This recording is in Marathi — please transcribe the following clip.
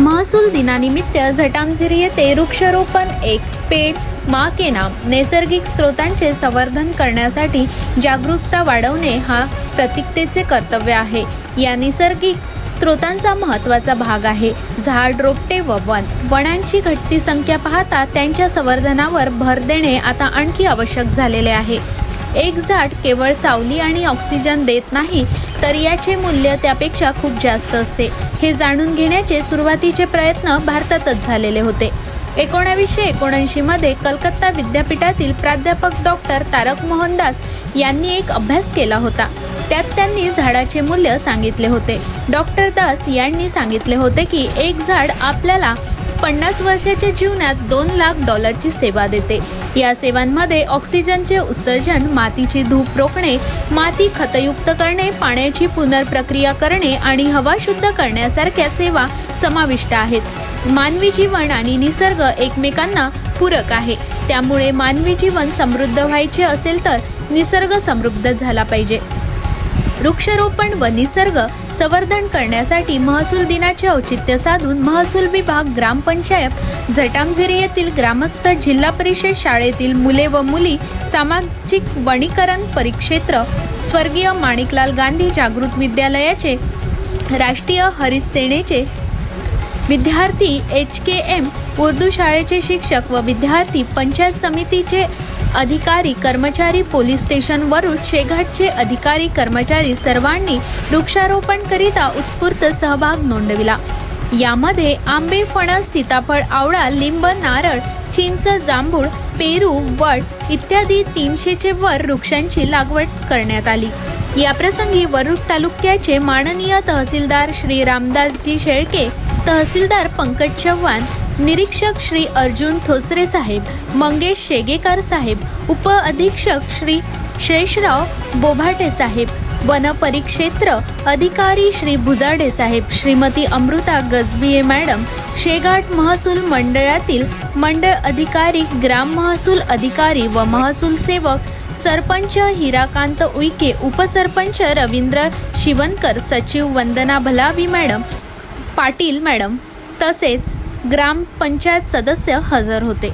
महसूल दिनानिमित्त झटामझिरी येथे वृक्षारोपण एक पेड मा के नाम नैसर्गिक स्रोतांचे संवर्धन करण्यासाठी जागरूकता वाढवणे हा प्रतिकतेचे कर्तव्य आहे. या नैसर्गिक स्रोतांचा महत्त्वाचा भाग आहे. झाड रोपटे व वन वनांची घटती संख्या पाहता त्यांच्या संवर्धनावर भर देणे आता आणखी आवश्यक झालेले आहे. एक झाड केवळ सावली आणि ऑक्सिजन देत नाही तर याचे मूल्य त्यापेक्षा खूप जास्त असते. हे जाणून घेण्याचे सुरुवातीचे प्रयत्न भारतातच झालेले होते. एकोणावीसशे एकोणऐंशीमध्ये कलकत्ता विद्यापीठातील प्राध्यापक डॉक्टर तारक मोहनदास यांनी एक अभ्यास केला होता. त्यात त्यांनी झाडाचे मूल्य सांगितले होते. डॉक्टर दास यांनी सांगितले होते की एक झाड आपल्याला पन्नास वर्षाच्या जीवनात दोन लाख डॉलरची सेवा देते. या सेवांमध्ये ऑक्सिजनचे उत्सर्जन मातीची धूप रोखणे माती खतयुक्त करणे पाण्याची पुनर्प्रक्रिया करणे आणि हवा शुद्ध करण्यासारख्या सेवा समाविष्ट आहेत. मानवी जीवन आणि निसर्ग एकमेकांना पूरक आहे. त्यामुळे मानवी जीवन समृद्ध व्हायचे असेल तर निसर्ग समृद्ध झाला पाहिजे. वृक्षारोपण व निसर्ग संवर्धन करण्यासाठी महसूल दिनाचे औचित्य साधून महसूल विभाग ग्रामपंचायत जटामझेरी येथील ग्रामस्थ जिल्हा परिषद शाळेतील मुले व मुली सामाजिक वनीकरण परिक्षेत्र स्वर्गीय माणिकलाल गांधी जागृत विद्यालयाचे राष्ट्रीय हरित सेनेचे विद्यार्थी एच के एम उर्दू शाळेचे शिक्षक व विद्यार्थी पंचायत समितीचे अधिकारी कर्मचारी पोलीस स्टेशनवरून शेघाटचे अधिकारी कर्मचारी सर्वांनी वृक्षारोपणकरिता उत्स्फूर्त सहभाग नोंदविला. यामध्ये आंबे फणस सीताफळ आवळा लिंब नारळ चिंच जांभूळ पेरू वड इत्यादी तीनशेचे वर वृक्षांची लागवड करण्यात आली. याप्रसंगी वरुड तालुक्याचे माननीय तहसीलदार श्री रामदासजी शेळके तहसीलदार पंकज चव्हाण निरीक्षक श्री अर्जुन ठोसरे साहेब मंगेश शेगेकर साहेब उप अधीक्षक श्री शेषराव बोभाटे साहेब वन परिक्षेत्र अधिकारी श्री भुजाडे साहेब श्रीमती अमृता गजबिये मॅडम शेगाट महसूल मंडळातील मंडळ अधिकारी ग्राम महसूल अधिकारी व महसूल सेवक सरपंच हिराकांत उईके उपसरपंच रवींद्र शिवनकर सचिव वंदना भलावी मॅडम पाटील मॅडम तसेच ग्रामपंचायत सदस्य हजर होते.